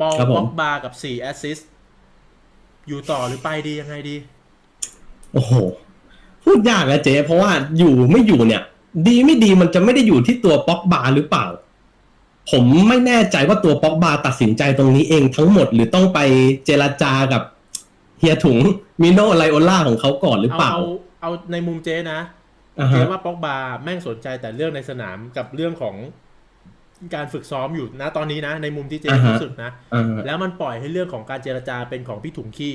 ปอลครับผมบ็อกบากับ4แอสซิสต์อยู่ต่อหรือไปดียังไงดี โอ้โห พูดยากนะเจ๊เพราะว่าอยู่ไม่อยู่เนี่ย ดีไม่ดีมันจะไม่ได้อยู่ที่ตัวป๊อกบาหรือเปล่า ผมไม่แน่ใจว่าตัวป๊อกบาตัดสินใจตรงนี้เองทั้งหมดหรือต้องไปเจรจากับเฮียถุงมิโนไลโอล่าของเขาก่อนหรือเอาเปล่า เอาเอาในมุมเจ๊นะอ่าเจ๊ฮะว่าป็อกบาแม่งสนใจแต่เรื่องในสนามกับเรื่องของ การฝึกซ้อมอยู่นะตอนนี้นะ ในมุมที่เจ๊อ่าฮะรู้สึกนะอ่าแล้วมันปล่อยให้เรื่องของการเจรจาเป็นของพี่ถุงขี้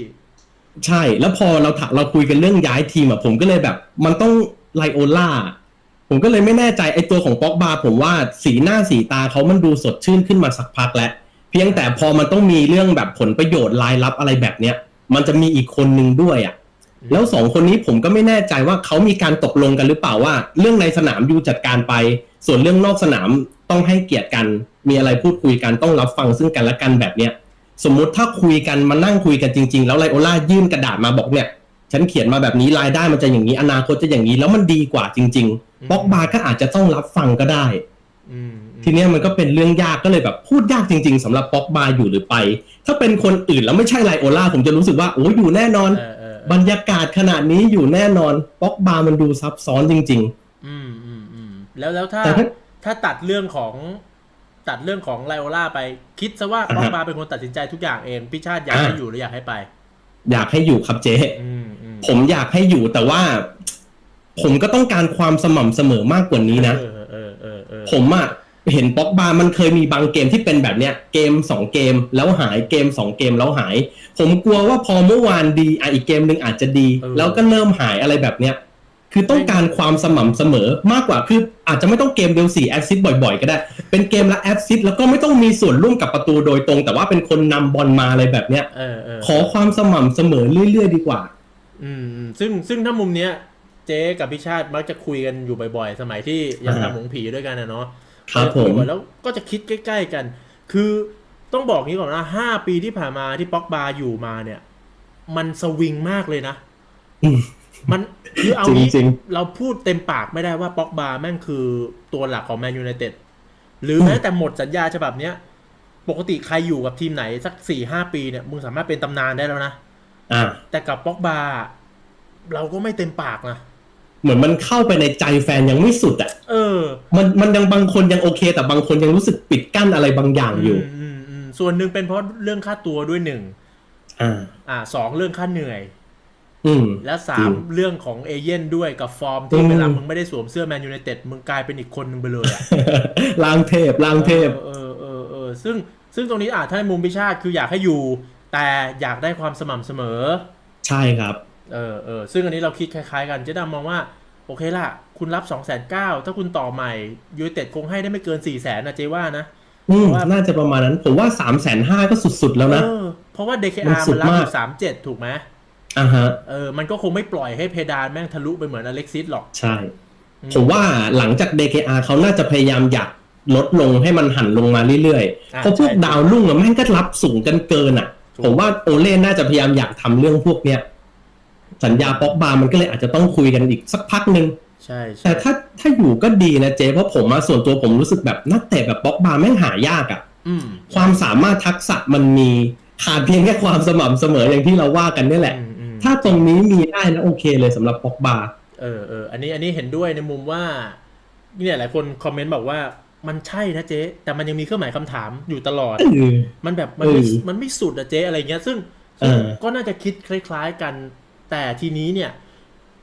ใช่แล้วพอเราถาเราคุยกันเรื่องย้ายทีมอะผมก็เลยแบบ มันต้องไลโอล่าผมก็เลยไม่แน่ใจไอตัวของป๊อกบาผมว่าสีหน้าสีตาเขามันดูสดชื่นขึ้นมาสักพักแล้ว เพียงแต่พอมันต้องมีเรื่องแบบผลประโยชน์รายลับอะไรแบบเนี้ย มันจะมีอีกคนนึงด้วยอะแล้วสองคนนี้ผมก็ไม่แน่ใจว่าเขามีการตกลงกันหรือเปล่าว่า เรื่องในสนามยูจัดการไป ส่วนเรื่องนอกสนามต้องให้เกียรติกัน มีอะไรพูดคุยกันต้องรับฟังซึ่งกันและกันแบบเนี้ยสมมุติถ้าคุยกันมานั่งคุยกันจริง ๆ แล้วไลโอล่ายื่นกระดาษมาบอกเนี่ย ฉันเขียนมาแบบนี้รายได้มันจะอย่างนี้อนาคตจะอย่างนี้ แล้วมันดีกว่าจริงๆบ็อกบาร์ก็อาจจะต้องรับฟังก็ได้อืมอืมทีเนี้ยมันก็เป็นเรื่องยากก็เลยแบบพูดยากจริง ๆสำหรับบ็อกบาร์อยู่หรือไป ถ้าเป็นคนอื่นแล้วไม่ใช่ไลโอล่าผมจะรู้สึกว่าโอ้ยอยู่แน่นอนเออเออเออบรรยากาศขนาดนี้อยู่แน่นอนบ็อกบาร์มันดูซับซ้อนจริงอืมอืมอืม แล้วแล้วถ้าแต่ถ้า ถ้าตัดเรื่องของตัดเรื่องของไลโอล่าไป คิดซะว่าอ่าฮะบ็อกบาเป็นคนตัดสินใจทุกอย่างเองพี่ชาติอยากอ่าให้อยู่หรืออยากให้ไปๆอยากให้อยู่ครับเจ๊ อืมอืมผมอยากให้อยู่แต่ว่า ผมก็ต้องการความสม่ำเสมอมากกว่านี้นะ เออเออเออเออผมอะเห็นป๊อกบามันเคยมีบางเกมที่เป็นแบบเนี้ย เกมสองเกมแล้วหายเกมสองเกมแล้วหาย ผมกลัวว่าพอเมื่อวานดีอะอีกเกมหนึ่งอาจจะดี แล้วก็เริ่มหายอะไรแบบเนี้ย คือต้องการความสม่ำเสมอมากกว่าคืออาจจะไม่ต้องเกมเดียวสี่แอสซิสบ่อยๆ ก็ได้ เป็นเกมละแอสซิสแล้วก็ไม่ต้องมีส่วนร่วมกับประตูโดยตรง แต่ว่าเป็นคนนำบอลมาอะไรแบบเนี้ย เออเออขอความสม่ำเสมอเรื่อยๆ ดีกว่า อืมอืมซึ่งซึ่งถ้ามุมเนี้ย เจ๊กับพี่ชาติมักจะคุยกันอยู่บ่อยๆ สมัยที่ยังอ่าฮะทำหงผีด้วยกันนะเนาะ ครับคุยผมบ่อยแล้วก็จะคิดใกล้ ๆกัน คือต้องบอกนี้ก่อนนะห้าปีที่ผ่านมาที่ป๊อกบาอยู่มาเนี่ย มันสวิงมากเลยนะ อืม มันคือเอางี้จริงเราพูดเต็มปากไม่ได้ว่าป๊อกบาแม่งคือตัวหลักของแมนยูไนเต็ดหรือแม้แต่หมดสัญญาฉบับเนี้ย ปกติใครอยู่กับทีมไหนสักสี่ห้าปีเนี่ยมึงสามารถเป็นตำนานได้แล้วนะอ่า แต่กับป๊อกบาเราก็ไม่เต็มปากนะเหมือนมันเข้าไปในใจแฟนยังไม่สุดอะ เออ มันมันยังบางคนยังโอเค แต่บางคนยังรู้สึกปิดกั้นอะไรบางอย่างอยู่มอืมอืมส่วนหนึ่งเป็นเพราะเรื่องค่าตัวด้วยหนึ่งอ่า อ่าสองเรื่องค่าเหนื่อย อืม และสาจริมงเรื่องของเอเย่นด้วยกับฟอร์มที่อืมเวลามึงไม่ได้สวมเสื้อแมนยูไนเต็ดมึงกลายเป็นอีกคนหนึงไปเลยอะล้างเทพล้างเทพเออเออเออเออซึ่งซึ่งตรงนี้อาจถ้าในมุมพิชาติคืออยากให้อยู่ แต่อยากได้ความสม่ำเสมอ ใช่ครับเออเออซึ่งอันนี้เราคิดคล้ายๆกันเจ๊ดำมองว่า โอเคล่ะ คุณรับ2องแสนเก้าถ้าคุณต่อใหม่ยูไนเต็ดคงให้ได้ไม่เกิน4ี่แสนนะเจ๊ว่านะอืมว่าน่าจะประมาณนั้น ผมว่าสามแสนห้าก็สุดๆแล้วนะเออเพราะว่ามัน DKR สุมัดนรับอมากยู่สามเจ็ดถูกไหม อ่าฮะเออมันก็คงไม่ปล่อยให้เพดานแม่งทะลุไปเหมือนอเล็กซิสหรอก ใช่ ผมว่าหลังจาก DKR เขาน่าจะพยายามอยากลดลงให้มันหันลงมาเรื่อยอะๆเพราะพวกใช่ดาวรุ่งอะแม่งก็รับสูงกันเกินอะถูกผมว่าโอเล่น่าจะพยายามอยากทำเรื่องพวกเนี้ยสัญญาป๊อกบาร์มันก็เลยอาจจะต้องคุยกันอีกสักพักหนึ่งใช่ใช่แต่ถ้าถ้าอยู่ก็ดีนะเจเพราะผมมาส่วนตัวผมรู้สึกแบบนักเตะแบบป๊อกบาร์แม่งหายากอะ่ะอืมความสามารถทักษะมันมีขาดเพียงแค่ความสม่ำเสมออย่างที่เราว่ากันนี่แหละอืมอืม ถ้าตรงนี้มีได้นะโอเคเลยสำหรับป๊อกบาร์เออเอออันนี้อันนี้เห็นด้วยในมุมว่าเนี่ยหลายคนคอมเมนต์บอกว่ามันใช่นะเจ๊ แต่มันยังมีเครื่องหมายคำถามอยู่ตลอดเออมันแบบมันไม่เออมันไม่สุดอะเจ๊อะไรเงี้ย ซึ่งเอซึ่งอก็น่าจะคิดคล้าย ๆกัน แต่ทีนี้เนี่ย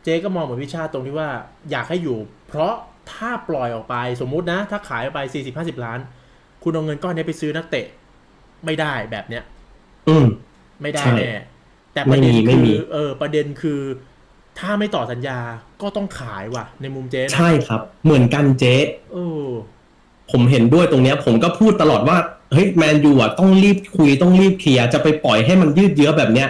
เจ๊ก็มองเหมือนวิชาตรงที่ว่าอยากให้อยู่ เพราะถ้าปล่อยออกไปสมมุตินะ ถ้าขายออกไปสี่สิบห้าสิบล้าน คุณเอาเงินก้อนนี้ไปซื้อนักเตะ ไม่ได้แบบเนี้ย อืมไม่ได้ใช่แน่ แต่ประเด็นไม่มีไม่คืมีอเออประเด็นคือ ถ้าไม่ต่อสัญญาก็ต้องขายว่ะ ในมุมเจ๊นะใช่ครับ เหมือนกันเจ๊เออผมเห็นด้วยตรงเนี้ย ผมก็พูดตลอดว่าเฮ้ยแมนยูอะต้องรีบคุยต้องรีบเคลียร์จะไปปล่อยให้มันยืดเยื้อแบบเนี้ย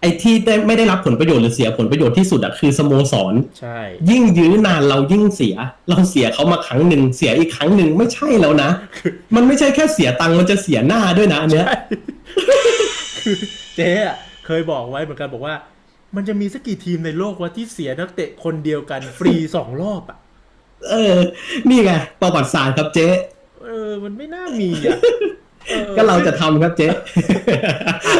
ไอ้ที่ได้ไม่ได้รับผลประโยชน์หรือเสียผลประโยชน์ที่สุดอะคือสโมสรใช่ ยิ่งยื้อนานเรายิ่งเสีย เราเสียเขามาครั้งหนึ่งเสียอีกครั้งหนึ่งไม่ใช่แล้วนะ มันไม่ใช่แค่เสียตังค์มันจะเสียหน้าด้วยนะอันเนี้ยคือเจ๊อะ เคยบอกไว้เหมือนกันบอกว่า มันจะมีสักกี่ทีมในโลกวะที่เสียนักเตะคนเดียวกัน ฟรีสองรอบอะ เออ นี่ไงประวัติศาสตร์ครับเจ๊เออ มันไม่น่ามีอะก็เราจะทำครับเจ๊อะ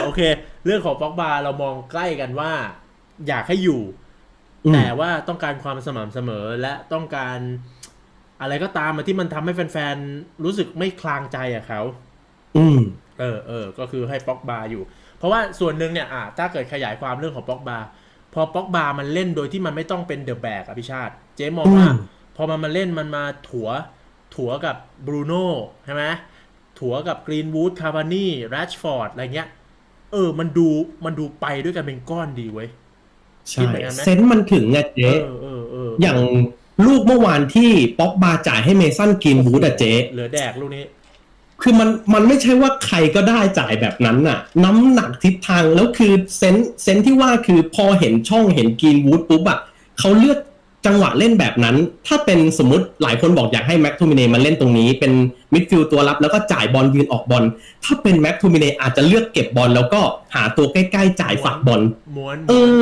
โอเค เรื่องของป็อกบาเรามองใกล้กันว่า อยากให้อยู่อืมแต่ว่าต้องการความสม่ำเสมอและต้องการอะไรก็ตามมาที่มันทำให้แฟนๆ รู้สึกไม่คลางใจอะเขา อืม เออเออ ก็คือให้ป็อกบาอยู่ เพราะว่าส่วนหนึ่งเนี่ยอะถ้าเกิดขยายความเรื่องของป็อกบาพอป็อกบามันเล่นโดยที่มันไม่ต้องเป็นเดอะแบกอะพิชาติ เจ๊มองว่าอืมพอมันมาเล่นมันมาถัวถัวกับบรูโน่ใช่ไหมถัวกับกรีนวูดคาร์บานี่แรชฟอร์ดอะไรเงี้ย เออ มันดูมันดูไปด้วยกันเป็นก้อนดีเว้ยคิใช่ดเหมือนกันไหมเซนส์มันถึงไงเอเจ๊อเออเอออย่างลูกเมื่อวานที่ป๊อกบาจ่ายให้เมสันกรีนวูดอะเจ๊เหลือแดกลูกนี้ คือมันมันไม่ใช่ว่าใครก็ได้จ่ายแบบนั้นน่ะ น้ำหนักทิศทางแล้วคือเซนส์เซนส์ที่ว่าคือพอเห็นช่องเห็นกรีนวูดปุ๊บอะเขาเลือกจังหวะเล่นแบบนั้น ถ้าเป็นสมมติหลายคนบอกอยากให้แม็กทูมิเนมาเล่นตรงนี้เป็นมิดฟิลด์ตัวรับแล้วก็จ่ายบอลยืนออกบอลถ้าเป็นแม็กทูมิเนอาจจะเลือกเก็บบอลแล้วก็หาตัวใกล้ๆจ่ายฝักบอลม้วนเออ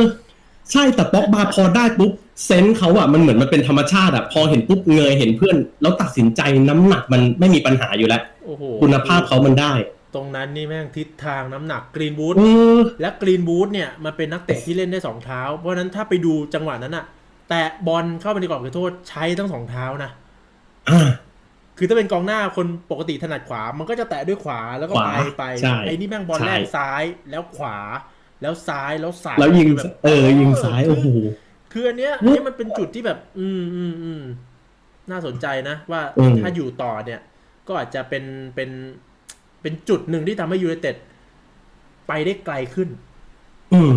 ใช่แต่ป๊อกบาพอได้ปุ๊บเซนส์เขาอะมันเหมือนมันเป็นธรรมชาติอะพอเห็นปุ๊บเงยเห็นเพื่อน แล้วตัดสินใจน้ำหนักมันไม่มีปัญหาอยู่แล้ว โอ้โหคุณภาพเขามันได้ ตรงนั้นนี่แม่งทิศทางน้ำหนักกรีนวูดเออ และกรีนวูดเนี่ยมันเป็นนักเตะที่เล่นได้สองเท้า เพราะฉะนั้นถ้าไปดูจังหวะนั้นอะแตะบอลเข้าไปในกรอบเขตโทษใช้ทั้งสองเท้านะ อ่า คือถ้าเป็นกองหน้าคนปกติถนัดขวา มันก็จะแตะด้วยขวาแล้วก็ขวาไปไป ใช่ไอ้นี่แม่งบอลใช่ แรกซ้ายแล้วขวา แล้วซ้ายแล้วสายแล้วยิงคือแบบเออ ยิงซ้ายโอ้โหคืออันเนี้ยอันนี้มันเป็นจุดที่แบบ อืมอืมอืมน่าสนใจนะ ว่าอืมถ้าอยู่ต่อเนี่ย ก็อาจจะเป็นเป็นเป็นจุดหนึ่งที่ทำให้ยูไนเต็ดไปได้ไกลขึ้น อืม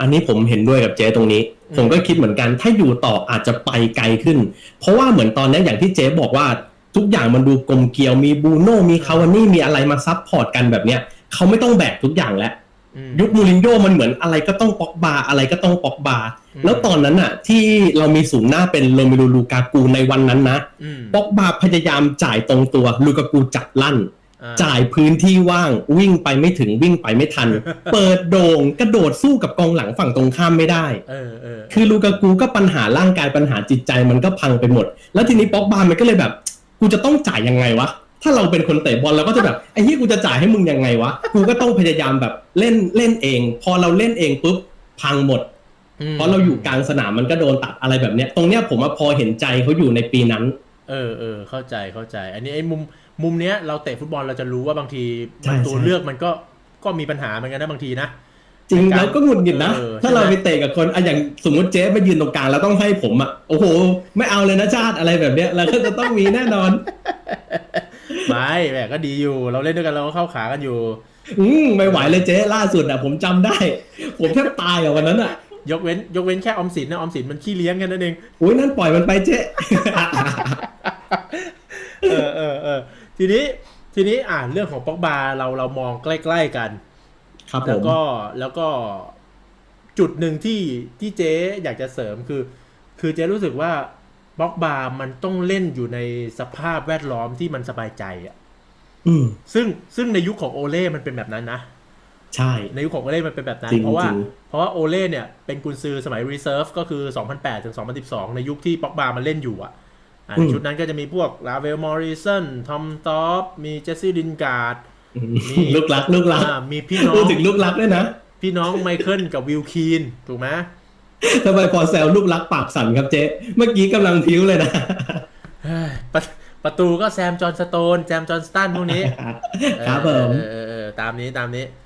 อันนี้ผมเห็นด้วยกับเจ๊ตรงนี้อืมผมก็คิดเหมือนกัน ถ้าอยู่ต่ออาจจะไปไกลขึ้น เพราะว่าเหมือนตอนนี้อย่างที่เจ๊บอกว่าทุกอย่างมันดูกลมเกลียวมีบูโน่มีคาวานี่มีอะไรมาซับพอร์ตกันแบบเนี้ยเขาไม่ต้องแบกทุกอย่างแล้วอืม ยุคมูรินโญ่มันเหมือนอะไรก็ต้องปอกบาอะไรก็ต้องปอกบาอืมแล้วตอนนั้นอะ ที่เรามีศูนย์หน้าเป็นโรเมโลลูกากูในวันนั้นนะอืมปอกบาพยายามจ่ายตรงตัวลูกากูจับลั่นอ่าจ่ายพื้นที่ว่างวิ่งไปไม่ถึงวิ่งไปไม่ทัน เปิดโด่งกระโดดสู้กับกองหลังฝั่งตรงข้ามไม่ได้เออเออคือลูกากูก็ปัญหาร่างกายปัญหาจิตใจมันก็พังไปหมด แล้วทีนี้ป๊อกบามันก็เลยแบบ กูจะต้องจ่ายยังไงวะ ถ้าเราเป็นคนเตะบอลเราก็จะแบบไอ้ที่กูจะจ่ายให้มึงยังไงวะกูก็ต้องพยายามแบบเล่นเล่นเอง พอเราเล่นเองปุ๊บพังหมดมเพราะเราอยู่กลางสนามมันก็โดนตัดอะไรแบบเนี้ย ตรงเนี้ยผมว่าพอเห็นใจเขาอยู่ในปีนั้น เออเออเข้าใจเข้าใจ อันนี้ไอ้มุมมุมเนี้ยเราเตะฟุตบอลเราจะรู้ว่าบางทีใช่มันตัวใช่เลือกมันก็ก็มีปัญหาเหมือนกันนะบางทีนะจริงในการแล้วก็หงุดหงิดนะเออถ้าใช่ไหมเราไปเตะกับคนอะอย่างสมมติเจ๊มายืนตรงกลางแล้วต้องให้ผมอะโอ้โห ไม่เอาเลยนะชาติอะไรแบบเนี้ยเราก็จะต้องมีแน่นอน ไม่แหมก็ดีอยู่ เราเล่นด้วยกันเราก็เข้าขากันอยู่ อืมไม่ไหวเลยเจ๊ล่าสุดอะ ผมจำได้ ผมแทบตายอะวันนั้นอะยกเว้น ยกเว้นแค่ออมสินนะออมสินมันขี้เลี้ยงกันนั่นเองอุ้ยนั่นปล่อยมันไปเจ๊เออเออเออทีนี้ทีนี้อ่านเรื่องของป็อกบาเราเรามองใกล้ ๆกัน ครับผแล้วมก็แล้วก็จุดหนึ่งที่ที่เจ๊อยากจะเสริมคือ คือเจ๊รู้สึกว่า บ็อกบาร์มันต้องเล่นอยู่ในสภาพแวดล้อมที่มันสบายใจอะอืมซึ่งซึ่งในยุคของโอเล่มันเป็นแบบนั้นนะ ใช่ ในยุคของโอเล่มันเป็นแบบนั้นจริงเพราะว่าจริงเพราะว่าโอเล่เนี่ยเป็นกุนซือสมัยรีเซิร์ฟก็คือ 2008 ถึง 2012 ในยุคที่ป็อกบาร์มันเล่นอยู่อะอะในชุดนั้นก็จะมีพวกลาเวลมอริสันทอมตอปมีเจสซี่ลินการ์ดอืมมีลูกรักลูกรักอ่ามีพี่น้อพูดงถึงลูกรักด้วยนะ พี่น้องไมเคิลกับวิลคีนถูกไหม ทำไมพอแซวลูกรักปากสั่นครับเจ๊ เมื่อกี้กำลังพิ้วเลยนะ เฮ้ยประประตูก็แซมจอห์นสโตนแซมจอห์นสตันพวกนี้ครับผม เออเออเออเออตามนี้ตามนี้